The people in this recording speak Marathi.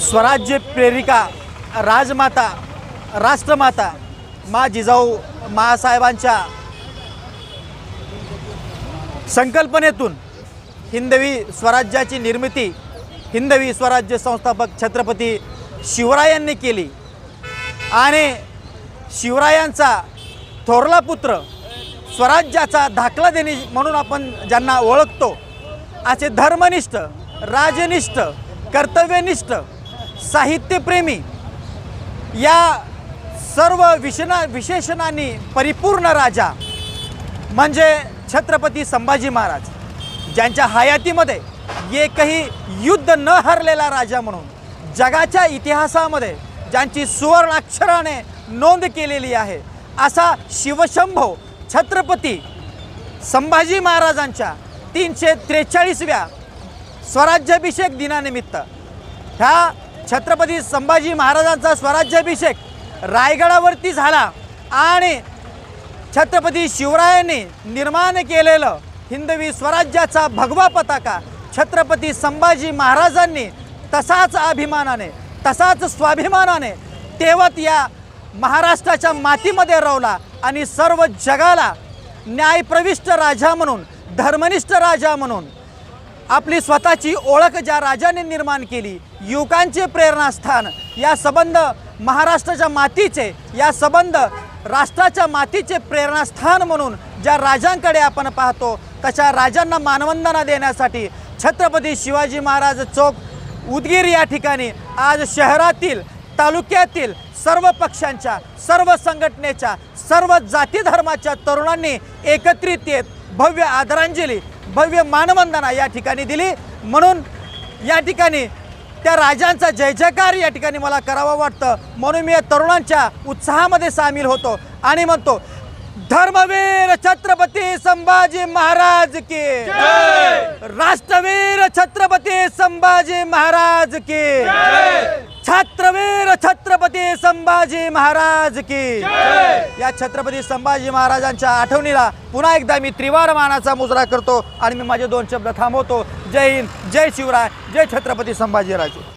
स्वराज्य प्रेरिका राजमाता राष्ट्रमाता मा जिजाऊ मासाहेबांच्या संकल्पनेतून हिंदवी स्वराज्याची निर्मिती हिंदवी स्वराज्य संस्थापक छत्रपती शिवरायांनी केली. आणि शिवरायांचा थोरला पुत्र स्वराज्याचा दाखला देणे म्हणून आपण ज्यांना ओळखतो असे धर्मनिष्ठ राजनिष्ठ कर्तव्यनिष्ठ साहित्यप्रेमी या सर्व विशना विशेषणांनी परिपूर्ण राजा म्हणजे छत्रपती संभाजी महाराज ज्यांच्या हयातीमध्ये एकही युद्ध न हरलेला राजा म्हणून जगाच्या इतिहासामध्ये ज्यांची सुवर्णाक्षराने नोंद केलेली आहे असा शिवशंभो छत्रपती संभाजी महाराजांच्या तीनशे त्रेचाळीसव्या स्वराज्याभिषेक दिनानिमित्त ह्या छत्रपती संभाजी महाराजांचा स्वराज्याभिषेक रायगडावरती झाला आणि छत्रपती शिवरायांनी निर्माण केलेलं हिंदवी स्वराज्याचा भगवा पताका छत्रपती संभाजी महाराजांनी तसाच अभिमानाने तसाच स्वाभिमानाने तेवत या महाराष्ट्राच्या मातीमध्ये रवला आणि सर्व जगाला न्यायप्रविष्ट राजा म्हणून धर्मनिष्ठ राजा म्हणून आपली स्वतःची ओळख ज्या राजाने निर्माण केली युवकांचे प्रेरणास्थान या संबंध महाराष्ट्राच्या मातीचे या संबंध राष्ट्राच्या मातीचे प्रेरणास्थान म्हणून ज्या राजांकडे आपण पाहतो तशा राजांना मानवंदना देण्यासाठी छत्रपती शिवाजी महाराज चौक उदगीर या ठिकाणी आज शहरातील तालुक्यातील सर्व पक्षांच्या सर्व संघटनेच्या सर्व जाती धर्माच्या तरुणांनी एकत्रित येत भव्य आदरांजली भव्य मानवंदना या ठिकाणी दिली. म्हणून या ठिकाणी त्या राजांचा जय जयकार या ठिकाणी मला करावा वाटतं. म्हणून मी या तरुणांच्या उत्साहामध्ये सामील होतो आणि म्हणतो धर्मवीर छत्रपती संभाजी महाराज की राष्ट्रवीर छत्रपती संभाजी महाराज की छत्रपती संभाजी महाराज की या छत्रपती संभाजी महाराजांच्या आठवणीला पुन्हा एकदा मी त्रिवार मानाचा मुजरा करतो आणि मी माझे दोन शब्द थांबवतो. जय हिंद जय शिवराय जय छत्रपती संभाजीराजे.